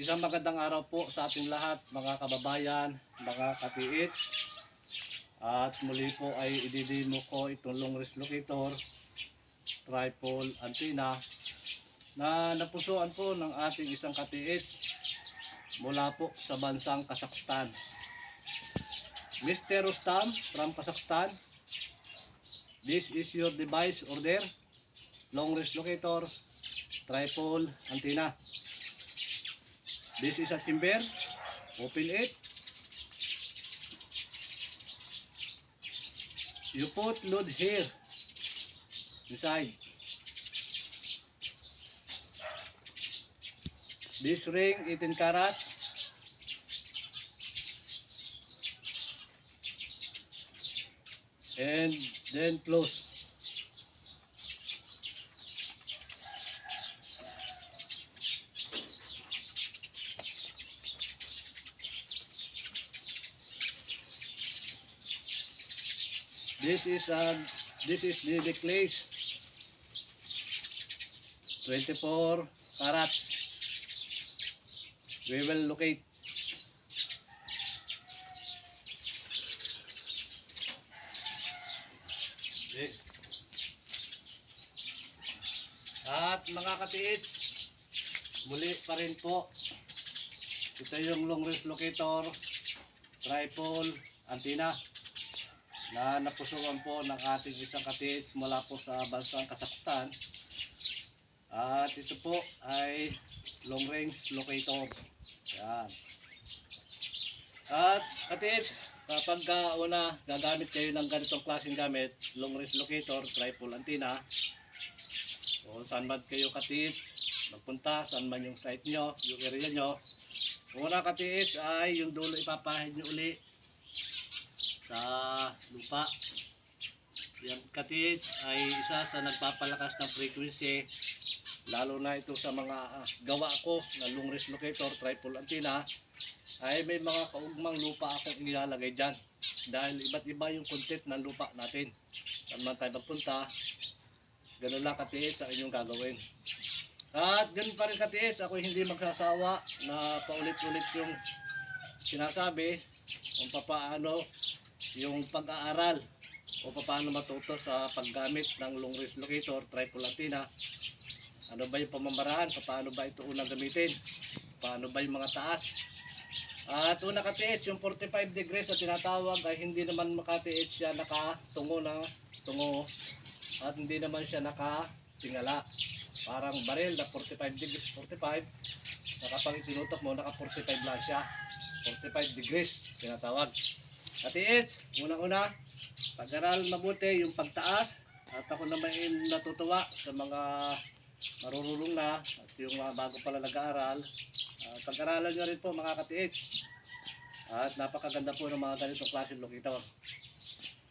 Isang magandang araw po sa ating lahat, mga kababayan, mga katiits. At muli po ay ididimo ko itong long wrist locator, tripod antenna, na napusuan po ng ating isang katiits mula po sa bansang Kazakhstan. Mr. Rustam from Kazakhstan, this is your device order, long wrist locator, tripod antenna. This is a timber. Open it. You put load here. Inside. This ring 18 carats. And then close. This is uh, this is the necklace. 24 carats. We will locate. Okay. At mga katiits, muli pa rin po. Ito yung long range locator, tripod, antenna na napusuan po ng ating isang katiis mula po sa bansang Kazakhstan. At ito po ay long range locator. Yan. At katiis, kapag ka una gagamit kayo ng ganitong klaseng gamit, long range locator, tripod antenna, o saan man kayo katiis, magpunta, saan man yung site nyo, yung area nyo, una katiis ay yung dulo ipapahid nyo uli sa lupa. Yan katiis ay isa sa nagpapalakas ng frequency lalo na ito sa mga ah, gawa ko na range locator, tripod antenna ay may mga kaugmang lupa akong ilalagay dyan dahil iba't iba yung content ng lupa natin. Saan man tayo magpunta, ganun lang katiis ang inyong gagawin. At ganun pa rin katiis, ako hindi magsasawa na paulit-ulit yung sinasabi kung paano yung pag-aaral o paano matuto sa paggamit ng long range locator, tripod antenna. Ano ba yung pamamaraan? Paano ba ito unang gamitin? Paano ba yung mga taas? At una katiis, yung 45 degrees na tinatawag ay hindi naman makatiis siya nakatungo na tungo at hindi naman siya nakatingala. Parang baril na 45 degrees, 45 na kapag itinutok mo, naka 45 lang siya. 45 degrees tinatawag. Katiis, unang-una, pag-aral mabuti yung pagtaas at ako naman natutuwa sa mga marurulong na at yung mga bago pala nag-aaral. Uh, pag-aralan nyo rin po mga katiis. At napakaganda po ng mga ganitong klase locator.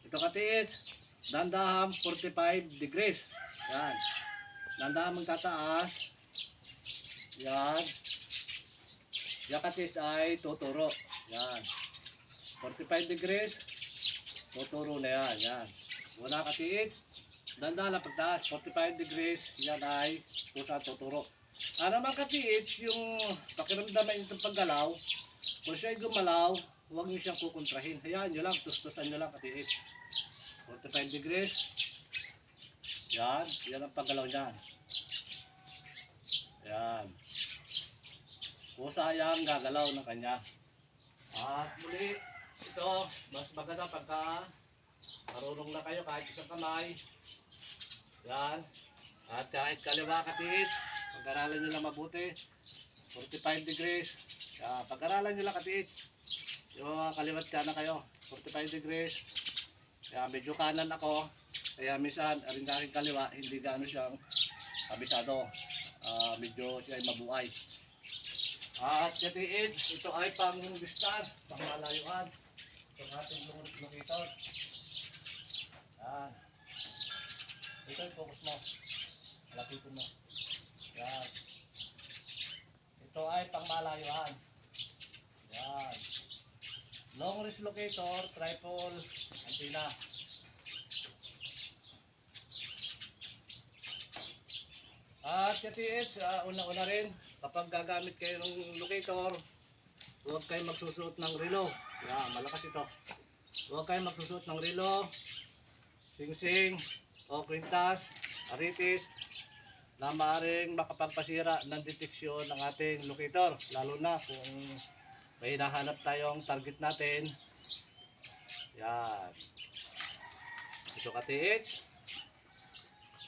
Ito katiis, dandaham 45 degrees. Yan. Dandaham magtataas. Yan. Yung katiis ay tuturo. Yan. 45 degrees. Tuturo na yan. Yan. Wala katiis. Dandahan lang pagtaas. 45 degrees. Yan ay pusa tuturo. Ano naman katiis, yung pakiramdaman itong paggalaw, kung siya'y gumalaw, huwag niyo siyang kukontrahin. Hayaan nyo lang, tustusan nyo lang katiis. 45 degrees. Yan, yan ang paggalaw niyan. Yan. Kusa yan, gagalaw ng kanya. At muli, ito, mas maganda pagka marunong na kayo kahit isang kamay. Yan. At kahit kaliwa katiis, pag-aralan nyo lang mabuti. 45 degrees. Yan. Pag-aralan nyo lang katiis. Yung kaliwat ka na kayo. 45 degrees. Yan, medyo kanan ako. Kaya minsan, aring aking kaliwa, hindi gaano siyang kabisado. Ah, medyo siya ay mabuhay. At katiis, ito ay pang distance, pang malayuan. Itong ating locator. Yan. Ito focus mo. Lapitin mo. Yan. Ito ay pang malayuan. Yan. Long range locator, tripod, antenna. At katiits, uh, una-una rin, kapag gagamit kayo ng locator, huwag kayo magsusuot ng relo. Yan, malakas ito. Huwag kayo magsusuot ng relo, singsing, o kwintas, aritis, na maaaring makapagpasira ng deteksyon ng ating locator. Lalo na kung may hinahanap tayong target natin. Yan. Ito katiits.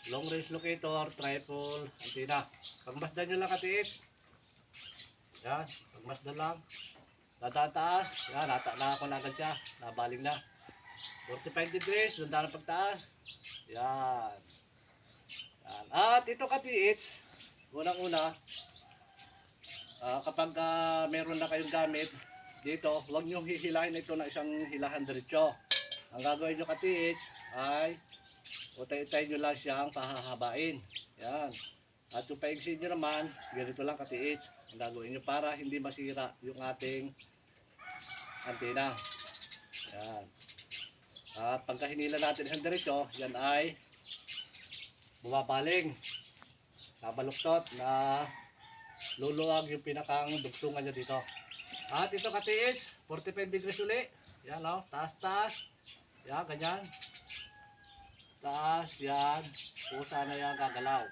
Long range locator, triple, antenna. Pagmasdan nyo lang katiits. Yan, pagmasdan lang. Dadaan taas. Yan, nata na ako na agad siya. Nabaling na. 45 degrees, ganda ng pagtaas. Yan. Yan. At ito katiits, unang-una, ah, kapag ah, meron na kayong gamit dito, huwag nyo hihilahin ito na isang hilahan diretso. Ang gagawin nyo katiits ay utay-utay nyo lang siyang pahahabain. Yan. At yung paigsin nyo naman, ganito lang katiits. Ang gagawin nyo para hindi masira yung ating antena. Yan. At pagka hinila natin isang diretso, yan ay bumabaling. Nabaluktot na luluwag yung pinakang dugsungan niya dito. At ito katiis, 45 degrees uli. Yan o, taas taas. Yan, ganyan. Taas, yan. Pusa na yan, gagalaw.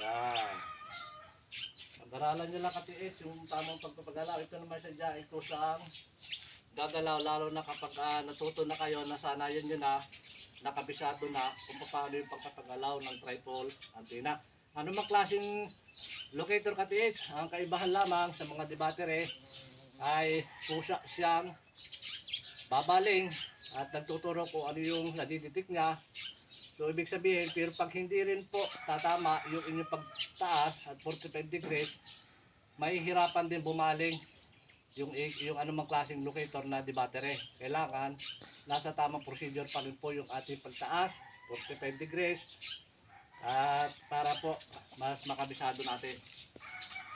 Yan. Pag-aralan nyo lang katiis, yung tamang pagpapagalaw. Ito naman siya dyan, ito siyang gagalaw. Lalo na kapag ah, natuto na kayo, nasanayan nyo na, nakabisado na kung paano yung pagpapagalaw ng tripod antenna. Ano mang klaseng locator katiis, ang kaibahan lamang sa mga debattery ay pusa siyang babaling at nagtuturo kung ano yung nadiditik niya. So ibig sabihin, pero pag hindi rin po tatama yung inyong pagtaas at 45 degrees, may hirapan din bumaling yung yung anumang klaseng locator na debattery. Kailangan nasa tamang procedure pa rin po yung ating pagtaas, 45 degrees, at para po mas makabisado natin.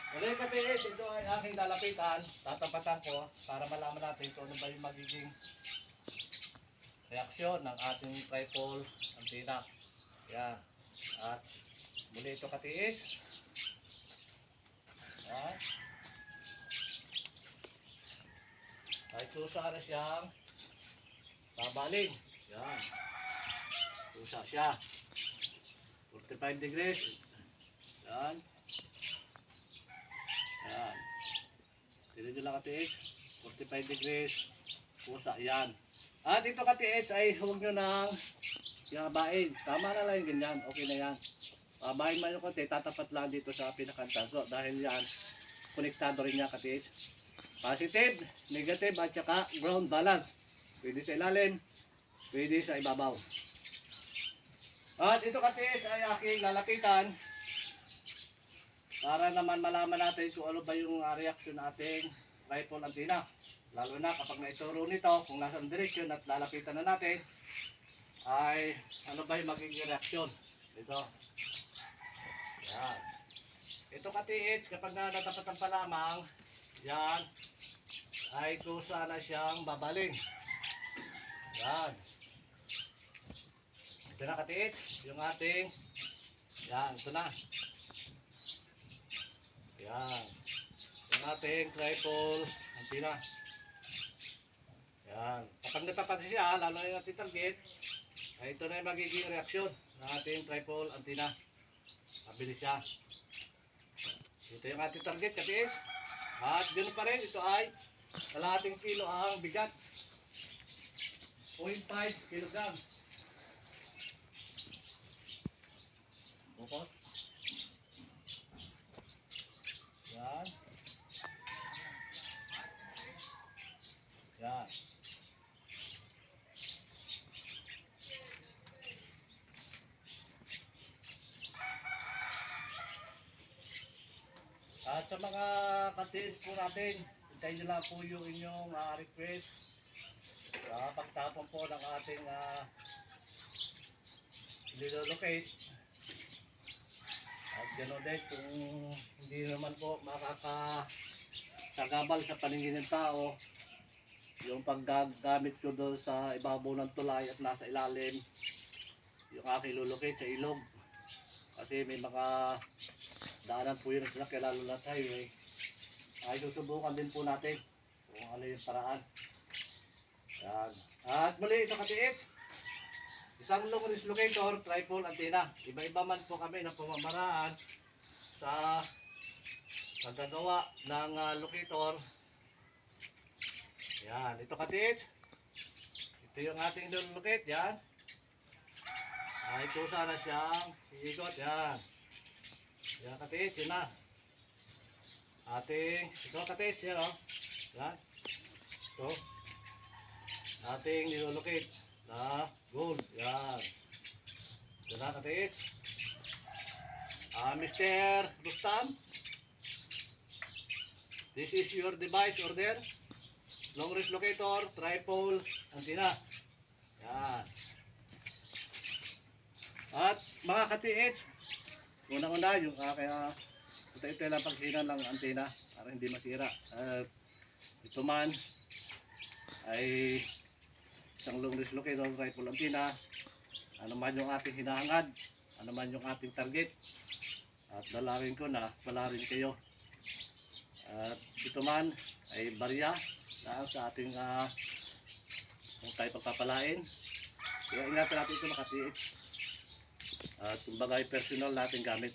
Okay kapis, ito ay aking lalapitan, tatapatan ko para malaman natin kung ano ba yung magiging reaksyon ng ating tripod antenna. Yan. At muli ito katiis. Yan. Ay kusa na siyang babaling. Yan. Kusa siya. 45 degrees. Yan. Yan. Nyo lang katiis. 45 degrees. Kusa. Yan. At ito katiis ay huwag nyo nang yabain. Tama na lang ganyan. Okay na yan. Babahin man yung konti, tatapat lang dito sa pinakantaso. Dahil yan, konektado rin niya katiis. Positive, negative, at saka ground balance. Pwede sa ilalim, pwede sa ibabaw. At ito katiis ay aking lalapitan para naman malaman natin kung ano ba yung uh, reaction nating rifle antenna. Lalo na kapag naituro nito, kung nasa direksyon at lalapitan na natin, ay ano ba yung magiging reaksyon? Ito. Yan. Ito katiits, kapag na natapatan pa lamang, yan, ay kusa na siyang babaling. Yan. Ito na katiits, yung ating, yan, ito na. Yan. Yung ating tripod antenna. Yan. Kapag natapat siya, lalo na yung ating target, ay ito na yung magiging reaksyon ng ating tripod antenna. Mabilis siya. Ito yung ating target, katiis. At ganoon pa rin, ito ay kalahating kilo ang bigat. 0.5 kilogram. Bukos. Yan. Yan. At sa mga katiis po natin, hintayin nyo lang po yung inyong ah, request sa pagtapon po ng ating uh, nilolocate. At gano'n din kung hindi naman po makakasagabal sa paningin ng tao, yung paggagamit ko doon sa ibabaw ng tulay at nasa ilalim, yung aking lulukit sa ilog. Kasi may mga daanan po yun sila kaya lalo na sa highway. Ay susubukan din po natin kung ano yung paraan. Yan. At muli ito katiits. Isang long locator, tripod, antenna. Iba-iba man po kami ng pamamaraan sa paggagawa ng ah, locator. Yan, ito katiits. Ito yung ating lulukit, yan. Ay, ito sana siyang iikot, yan. Yan katiits, yun na. Ating, ito katiits, yan o. Yan. Ito. Ating nilulukit na gold, yan. Yan na katiits. Ah, Mr. Rustam. This is your device order. Long range locator, tripod, antenna. Yan. At mga ka-TH, unang-una yung uh, kaya ito-ito lang paghina ng antena para hindi masira. At ito man ay isang long range locator, tripod, antenna. Ano man yung ating hinahangad, ano man yung ating target. At dalawin ko na pala rin kayo. At ito man ay barya na sa ating uh, kung tayo pagpapalain. Kaya ingatan natin ito makatiit. At kumbaga ay personal natin gamit.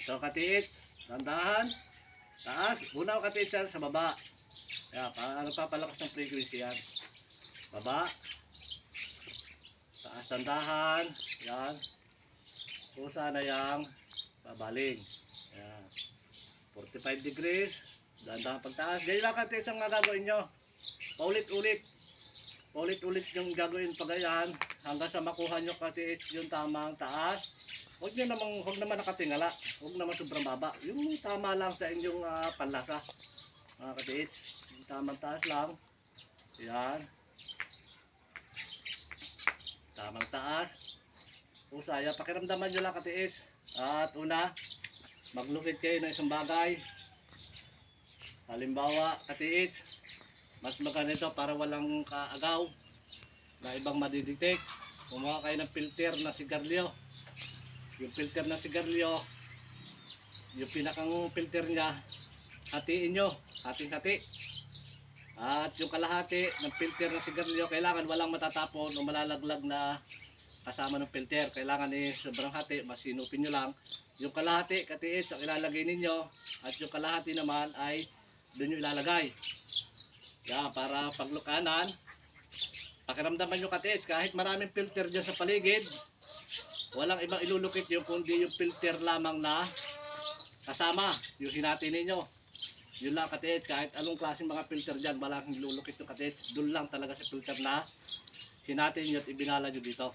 Ito katiit, dandahan, taas, una katiit yan sa baba. Kaya para papalakas ng frequency yan. Baba, taas dandahan, yan. Pusa na yang babaling. Yan. 45 degrees, dahan-dahan pagtaas. Ganyan lang katiis ang gagawin nyo. Paulit-ulit. Paulit-ulit yung gagawin pagayan hanggang sa makuha nyo katiis yung tamang taas. Huwag nyo namang, huwag naman nakatingala. Huwag naman sobrang baba. Yung tama lang sa inyong ah, panlasa. Mga katiis. Yung tamang taas lang. Yan. Tamang taas. Usaya, pakiramdaman nyo lang katiis. At una, maglukit kayo ng isang bagay. Halimbawa, katiits, mas maganda ito para walang kaagaw na ibang madidetect. Kumuha kayo ng filter na sigarilyo. Yung filter na sigarilyo, yung pinakang filter niya, hatiin nyo, hating-hati. At yung kalahati ng filter na sigarilyo, kailangan walang matatapon o malalaglag na kasama ng filter. Kailangan eh, sobrang hati, masinupin nyo lang. Yung kalahati, katiis, ang ilalagay ninyo. At yung kalahati naman ay doon nyo ilalagay. Yan, para paglukanan, pakiramdaman nyo katiis, kahit maraming filter dyan sa paligid, walang ibang ilulukit yung kundi yung filter lamang na kasama, yung hinati ninyo. Yun lang katiis, kahit anong klaseng mga filter dyan, walang ilulukit yung katiis. Doon lang talaga sa filter na hinati nyo at ibinala nyo dito.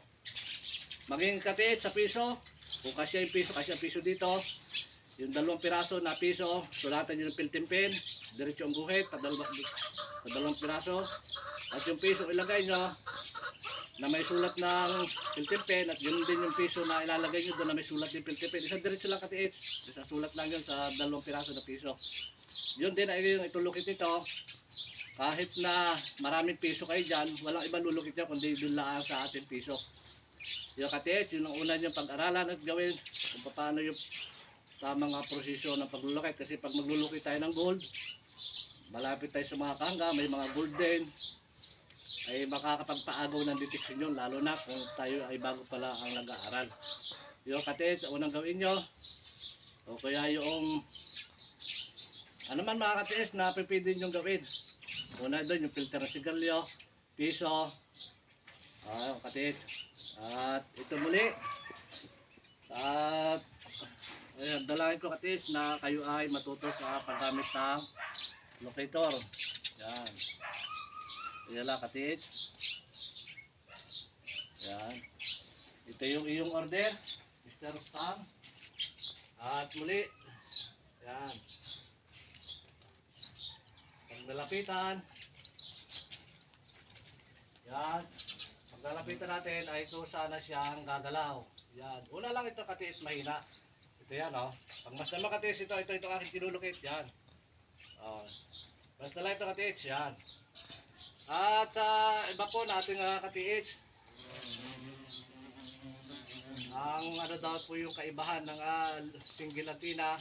Maging katiis sa piso, kung kasya yung piso, kasya yung piso dito, yung dalawang piraso na piso, sulatan nyo ng piltin pin, diretso ang guhit, padalawang, padalawang piraso, at yung piso ilagay nyo, na may sulat ng piltin pin, at yun din yung piso na ilalagay nyo doon na may sulat ng piltin pin. Isang diretso lang katiis, isang sulat lang yun sa dalawang piraso na piso. Yun din ay yung itulukit ito, kahit na maraming piso kayo dyan, walang ibang lulukit nyo kundi doon lang sa ating piso. Yung katiis, yun ang una nyo pag-aralan at gawin kung paano yung sa mga prosesyo ng paglulukit kasi pag maglulukit tayo ng gold malapit tayo sa mga kangga may mga gold din ay makakapagpaagaw ng detection yun lalo na kung tayo ay bago pala ang nag-aaral. Yung kates unang gawin nyo o kaya yung ano man mga kates na pipili nyo gawin. Una doon yung filter ng sigarilyo piso ah, kates at ito muli. At Ayan, dalangin ko katis na kayo ay matuto sa paggamit ng locator. Yan. Ayan lang katis. Yan. Ito yung iyong order, Mr. Sam. At muli, yan. Pag nalapitan, yan. Pag nalapitan natin ay ito sana siyang gagalaw. Yan. Una lang ito katis mahina. Ito yan, oh. Pag mas na makatiis ito, ito, ito aking tinulukit. Yan. Oh. Mas na lang ito katiis. Yan. At sa iba po nating uh, katiis, Ang ano daw po yung kaibahan ng ah, single antenna,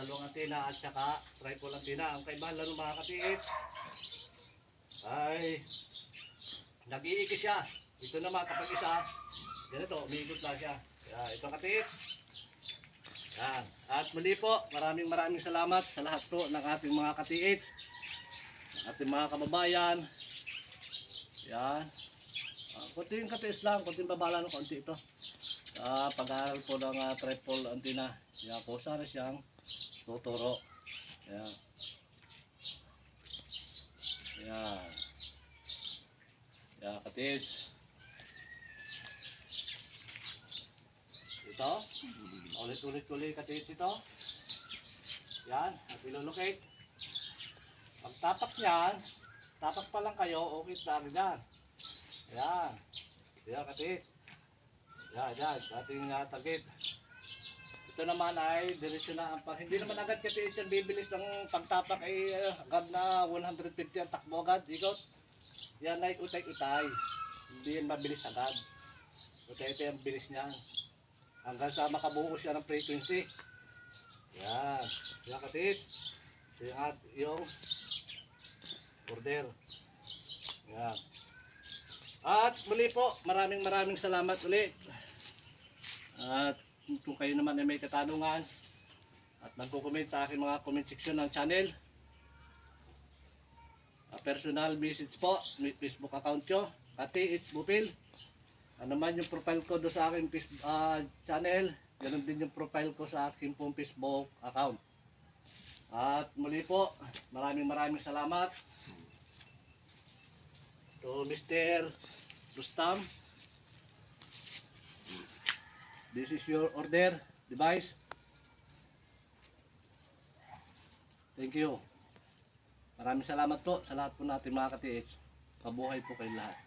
dalawang antenna at saka triple antenna. Ang kaibahan lalo mga katiis ay nag-iikis siya. Ito naman kapag isa, ganito, umiikot lang siya. Yan, ito katiis. Yan. At muli po, maraming maraming salamat sa lahat po ng ating mga katiis, ating mga kababayan. Yan. Uh, kunting katiis lang, kunting babala ng konti ito. Sa pag-aaral po ng uh, triple antenna, yan po sana siyang tuturo. Yan. Yan. Yan, katiis. Ito. Ulit-ulit ulit katiis ito. Yan, at ilulocate. Pag tapak niyan, tapak pa lang kayo, okay lang yan. Yan. Yan, katiis. Yan, yan, ating uh, target. Ito naman ay diretsyo na ang pag hindi naman agad katiis yan bibilis ng pagtapak ay uh, agad na 150 ang takbo agad, ikot. Yan ay utay-utay. Hindi yan mabilis agad. Utay-utay ang bilis niyan hanggang sa makabuo siya ng frequency. Yan. Yan katit. Ito yung, at- yung order. Yan. At muli po, maraming maraming salamat ulit. At kung kayo naman ay may katanungan at nagko-comment sa aking mga comment section ng channel, personal message po, Facebook account ko, Kati It's Bupil. Ano man yung profile ko do sa aking ah, channel, ganun din yung profile ko sa aking pong Facebook account. At muli po, maraming maraming salamat to Mr. Rustam. This is your order device. Thank you. Maraming salamat po sa lahat po natin mga katiis. Pabuhay po kayo lahat.